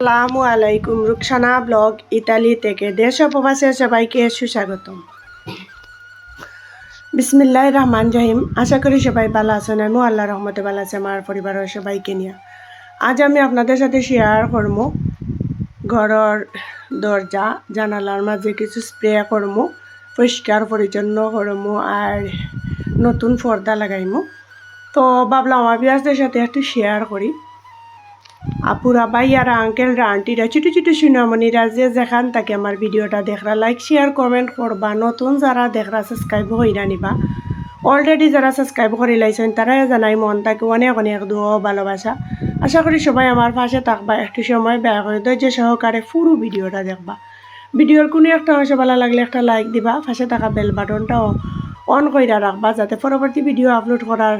আসসালামু আলাইকুম, Rukhsana blog Italy থেকে দেশ ও প্রবাসের সবাইকে সুস্বাগতম। বিসমিল্লাহ রহমান রহিম। আশা করি সবাই ভালো আছেন। আমিও আল্লাহ রহমতে ভালো আছে, আমার পরিবারের সবাইকে নিয়ে। আজ আমি আপনাদের সাথে শেয়ার করব ঘরের দরজা, জানালার মাঝে কিছু স্প্রে করব, পরিষ্কার পরিচ্ছন্ন করব আর নতুন পর্দা লাগাইমু তো ভাবলাম আমার বিয়াসদের সাথে একটু শেয়ার করি। আপুরা ভাইয়ারা আঙ্কেলরা আন্টিরা ছোটো ছোটো সুনামণিরা যে যেখান তাকে আমার ভিডিওটা দেখরা লাইক শেয়ার কমেন্ট করবা। নতুন যারা দেখরা সাবস্ক্রাইব হইরা নিবা। অলরেডি যারা সাবস্ক্রাইব করে লাইছেন, তারাই জানাই মন তাকে অনেক অনেক দোয়া ভালোবাসা। আশা করি সবাই আমার পাশে থাকবা, একটু সময় ব্যয় করে ধৈর্য সহকারে পুরো ভিডিওটা দেখবা। ভিডিওর কোনো একটা অংশ ভালো লাগলে একটা লাইক দিবা, পাশে থাকা বেল বাটনটাও অন কইরা রাখবা, যাতে পরবর্তী ভিডিও আপলোড করার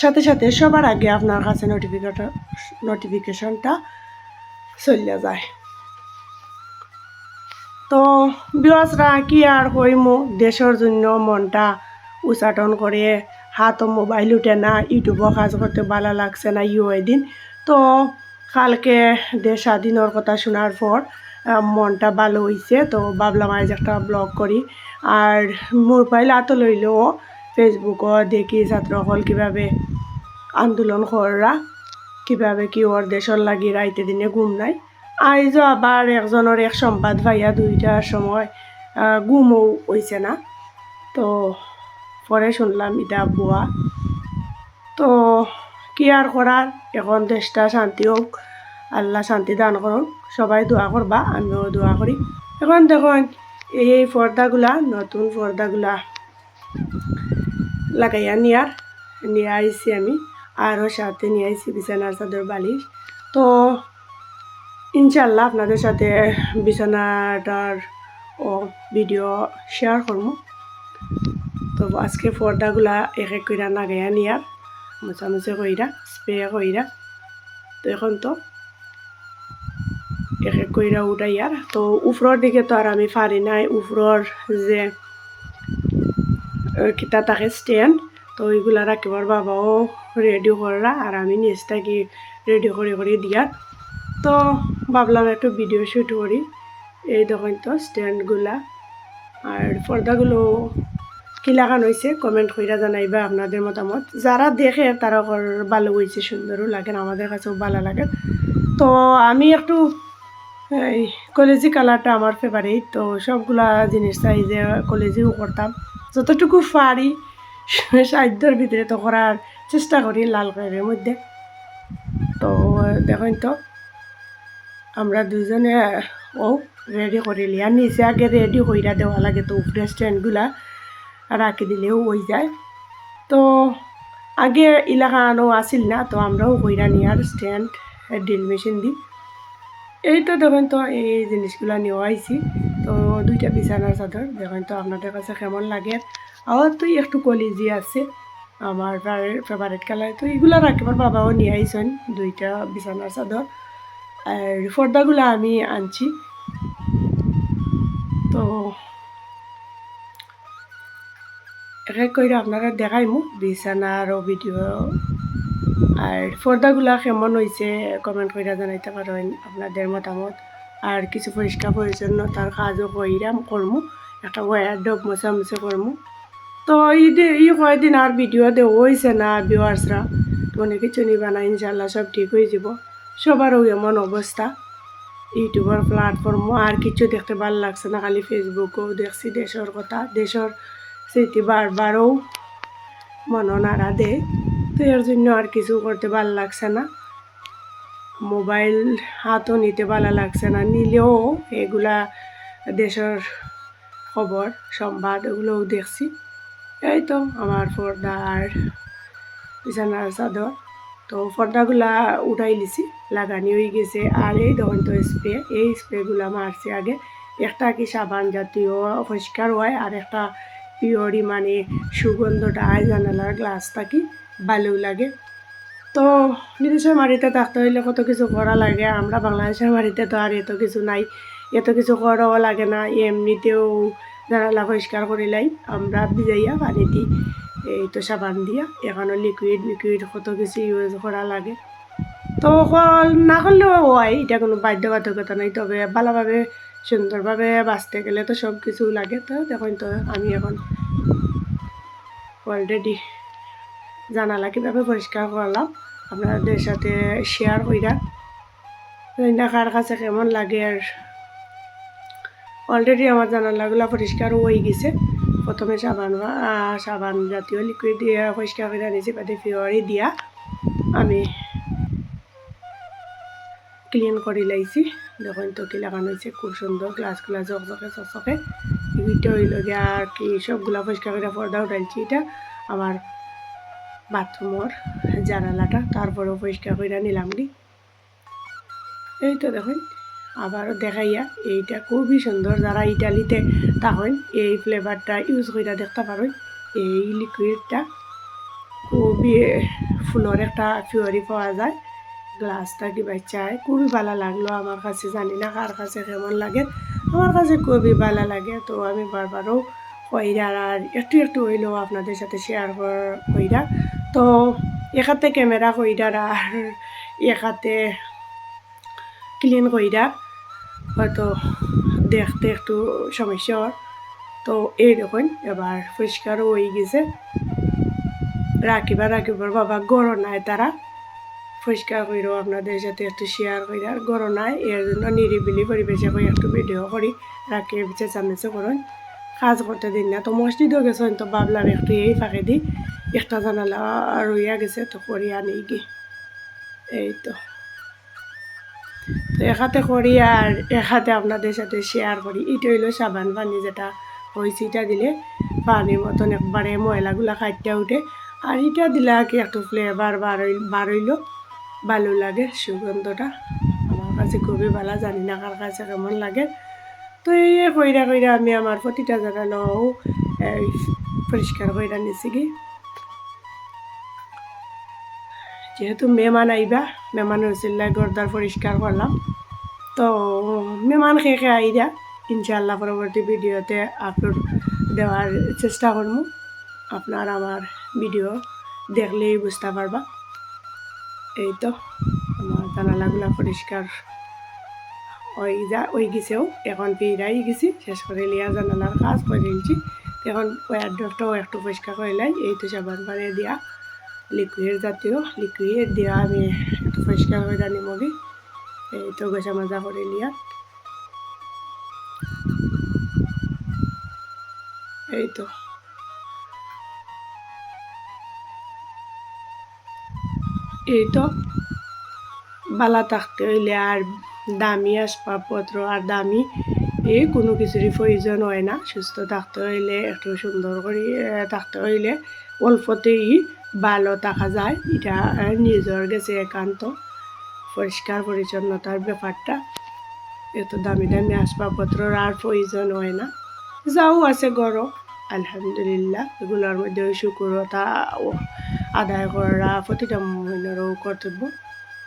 সাথে সাথে সবার আগে আপনার কাছে নোটিফিকেশন নোটিফিকেশনটা চলে যায়। তো বিওয়াসরা কি আর কইমু? দেশের জন্য মনটা উচাটন করে হাত মোবাইল উঠে না, ইউটিউবও কাজ করতে ভালো লাগছে না ইউ দিন। তো কালকে দেশ স্বাধীনের কথা শোনার পর মনটা ভালো হয়েছে তো ভাবলাম আজ একটা ব্লগ করি। আর মোবাইল হাত লইলেও ফেসবুকও দেখি ছাত্রসকল কীভাবে আন্দোলন কররা কীভাবে কি ওর দেশর লাগি রাইতে দিনে ঘুম নাই। আইজও আবার একজনের এক সম্পাদ ভাইয়া দুইটার সময় আহ, ঘুমও হইছে না। তো পরে শুনলাম এটা বুয়া তো কি আর করার এখন দেশটা শান্তি হোক আল্লাহ শান্তি দান করুন সবাই দোয়া করবা আমিও দোয়া করি এখন দেখুন এই পর্দাগুলা নতুন পর্দাগুলা লাগাইয়া নিয়ার নিয়ে আইছি আমি। আরও সাথে নিয়ে আইছি বিছানার চাদর বালিশ। তো ইনশাল্লাহ আপনাদের সাথে বিছানাটার ও ভিডিও শেয়ার করব। তো আজকে পর্দাগুলা এক এক কইরা লাগাইয়া নিয়ার মোছামুছি কইরা, স্প্রে কইরা। তো এখন তো এক এক কইরা উঠাইয়ার তো উপরের দিকে তো আর আমি পারি নাই। উপরের যে কিতা থাকে স্ট্যান্ড তো ওইগুলা রাখিবার বাবাও রেডি করা আর আমি নিচটা কি রেডি করে করে দিয়ার তো ভাবলাম একটু ভিডিও শ্যুট করি। এই দেখুন তো স্ট্যান্ডগুলা আর পর্দাগুলো কি লাগানো হয়েছে কমেন্ট কইরা জানাইবা আপনাদের মতামত। যারা দেখে তারা ভালো হয়েছে সুন্দরও লাগে, আমাদের কাছেও ভালো লাগে। তো আমি একটু, এই কলেজি কালারটা আমার ফেভারিট তো সবগুলা জিনিস চাই যে কলেজিও করতাম। যতটুকু পারি, সাধ্যর ভিতরে তো করার চেষ্টা করি লাল কালারের মধ্যে। তো, দেখুন তো, আমরা দুজনে, ও রেডি করে লিয়া নিচে আগে রেডি কইরা দেওয়া লাগে তো উপরে স্ট্যান্ডগুলা রাখি দিলেও হয়ে যায়। তো, আগে এলাকানো আসিল না, তো আমরাও কইরা নিয়ার স্ট্যান্ড ড্রিল মেশিন দিই। এই তো দেখেন তো, এই জিনিসগুলো নেওয়া আইছি। তো দুইটা বিছানার চাদর দেখেন তো আপনাদের কাছে কেমন লাগে? আর তো একটু কলিজি আছে আমার ফেভারিট কালার তো এগুলো রাখিবার বাবাও নিয়ে আইসেন দুইটা বিছানার চাদর আর পর্দাগুলো আমি আনছি। তো, এক এক করে আপনারা দেখাইমু বিছানারও ভিডিও আর পর্দাগুলা কেমন হয়েছে কমেন্ট করে জানাইতে পারেন আপনাদের মতামত। আর কিছু পরিষ্কার পরিচ্ছন্নতার কাজও কইরাম, করমু। একটা ওয়ার ডব মোছামুছি করমু। তো এই দে- এই কয়েকদিন আর ভিডিও দেওয়া হয়েছে না ভিউয়ার্সরা মনে কিছু নিবা না ইনশাল্লাহ সব ঠিক হয়ে যাব। সবারও এমন অবস্থা। ইউটিউবের প্ল্যাটফর্মও আর কিছু দেখতে ভালো লাগছে না, খালি ফেসবুকও দেখছি দেশের কথা। দেশের স্মৃতি বারবারও মনে নাড়া দেয়। তো এর জন্য আর কিছু করতে ভালো লাগছে না। মোবাইল হাতও নিতে ভালো লাগছে না। নিলেও এগুলা দেশের খবর, সংবাদ এগুলোও দেখছি। এই তো আমার পর্দা আর বিছানার চাদর। তো পর্দাগুলা উঠাই লিছি লাগানি হয়ে গেছে। আর এই দেখুন তো স্প্রে, এই স্প্রেগুলা মারছি আগে। একটা কি সাবান জাতীয় পরিষ্কার হয়, আর একটা পিওরি মানে সুগন্ধটা আয় জানালার গ্লাস থাকি ভালো লাগে। তো বিদেশের মাটিতে থাকতে হইলে কত কিছু করা লাগে। আমরা বাংলাদেশের মাটিতে তো আর এত কিছু নাই। এত কিছু করাও লাগে না। এমনিতেও জানালা পরিষ্কার করে লাই। আমরা ভিজাইয়া পানি দিই। এই তো সাবান দিয়া। এখানে লিকুইড লিকুইড কত কিছু ইউজ করা লাগে। তো না করলেও হয়। এটা কোনো বাধ্যবাধকতা নাই। তবে ভালোভাবে, সুন্দরভাবে বাঁচতে গেলে তো সব কিছু লাগে। তো দেখুন তো আমি এখন অলরেডি জানালা কীভাবে পরিষ্কার করলাম, আপনাদের সাথে শেয়ার কইরা। না কার কাছে কেমন লাগে আর। অলরেডি আমার জানালাগুলো পরিষ্কার হয়ে গেছে। প্রথমে সাবান সাবান জাতীয় লিকুইড দিয়ে পরিষ্কার করে নিয়েছি বাদে ফিওয়ারি দিয়া আমি ক্লিন করে লাইছি। দেখুন তো কি লাগানো হয়েছে, খুব সুন্দর গ্লাসগুলা চকচকে চকচকে এইটা হইল গিয়া আর কি, সবগুলা পরিষ্কার করে পর্দা উঠাইছি, এটা আমার বাথরুমর জানালাটা, তারপরেও পরিষ্কার করে নিলাম নি। এই তো দেখুন আবারও দেখাইয়া এইটা খুবই সুন্দর যারা ইটালিতে তখন এই ফ্লেভারটা ইউজ করে দেখতে পারেন এই লিকুইডটা খুবই ফুলের একটা ফিওরি পাওয়া যায়। গ্লাসটা কি বাচ্চায় খুবই ভালো লাগল আমার কাছে, জানি না কার কাছে কেমন লাগে। আমার কাছে খুবই ভালো লাগে, তো আমি বারবারও কইরার আর একটু একটু হইলেও আপনাদের সাথে শেয়ার কইরা। তো এখাতে ক্যামেরা কইরার আর এখাতে ক্লিন কইরা হয়তো দেখতে একটু সমস্যা হয়। তো এই দেখুন, এবার পরিষ্কারও হয়ে গেছে। রাখিবা, রাখিবার বাবা গড় নাই তারা। পরিষ্কার করেও আপনাদের সাথে একটু শেয়ার করি আর গরম নাই, এর জন্য নিরিবিলি পরিবেশে একটু ভিডিও করি। রাখি চেঁচামেচে করুন। কাজ করতে দিন না। তো মসজিদও গেছেন তো ভাবলাম একটু এই ফাঁকে দিই একটা জানালা রইয়া গেছে, তো করি আনি গি এই তো তো এখাতে করি আর এখাতে আপনাদের সাথে শেয়ার করি এটা হইল সাবান পানি যেটা হয়েছে এটা দিলে পানির মতন একবারে ময়লাগুলা খাইতে উঠে। আর এটা দিলে কি একটু ফ্লেভার হইল ভালো লাগে, সুগন্ধটা। আমার কাছে খুবই ভালো, জানি না কার কাছে কেমন লাগে। তো এই কইরা কইরা আমি আমার প্রতিটা জানালাও এই পরিষ্কার কইরা নিছি কি যেহেতু মেহমান আইবা মেহমান হয়েছিল গরদার পরিষ্কার করলাম। তো মেহমান খেয়ে খেয়ে আইরা ইনশাল্লাহ পরবর্তী ভিডিওতে আপলোড দেওয়ার চেষ্টা করব আপনার আমার ভিডিও দেখলেই বুঝতে পারবা। এই তো, আমার জানালাগুলা পরিষ্কার ওই যা, ওই গেছেও, এখন পেয়েরাই গেছি, শেষ করে লিয়া জানালার কাজ করে দিয়েছি এখন ওয়ার একটু পরিষ্কার করে লাই এই তো সাবান পানি দিয়া লিকুইড জাতীয় লিকুইড দিয়া আমি একটু পরিষ্কার করে জানি মগি এই তো গোসা মাজা করে লিয়া। এই তো। এই তো, বালা থাকতে হইলে আর দামি আসবাবপত্র আর দামি এই কোনো কিছুরই প্রয়োজন হয় না। সুস্থ থাকতে হইলে একটু সুন্দর করে থাকতে হইলে অল্পতেই ভালো থাকা যায়। এটা নিজের গেছে একান্ত। পরিষ্কার পরিচ্ছন্নতার ব্যাপারটা। এত দামি দামি আসবাবপত্রর আর প্রয়োজন হয় না। যাও আছে গরম আলহামদুলিল্লাহ, এগুলোর মধ্যে শুক্রতা আদায় করা প্রতিটা মহিলারও কর্তব্য।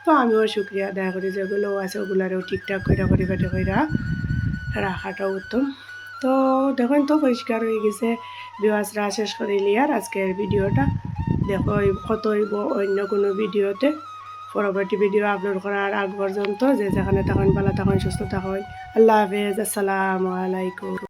তো আমিও শুক্রিয়া আদায় করি যেগুলো আছে, ওগুলারও ঠিকঠাক করে পরিপাটি করে রাখাটা উত্তম। তো দেখুন তো, পরিষ্কার হয়ে গেছে। বিবাসরা শেষ করে লিয়ার আজকের ভিডিওটা। দেখো, এই- কত হইব অন্য কোনো ভিডিওতে। পরবর্তী ভিডিও আপলোড করার আগ পর্যন্ত যে যেখানে তখন ভালো তখন সুস্থ থাকুন। আল্লাহ হাফেজ, আসসালামু আলাইকুম।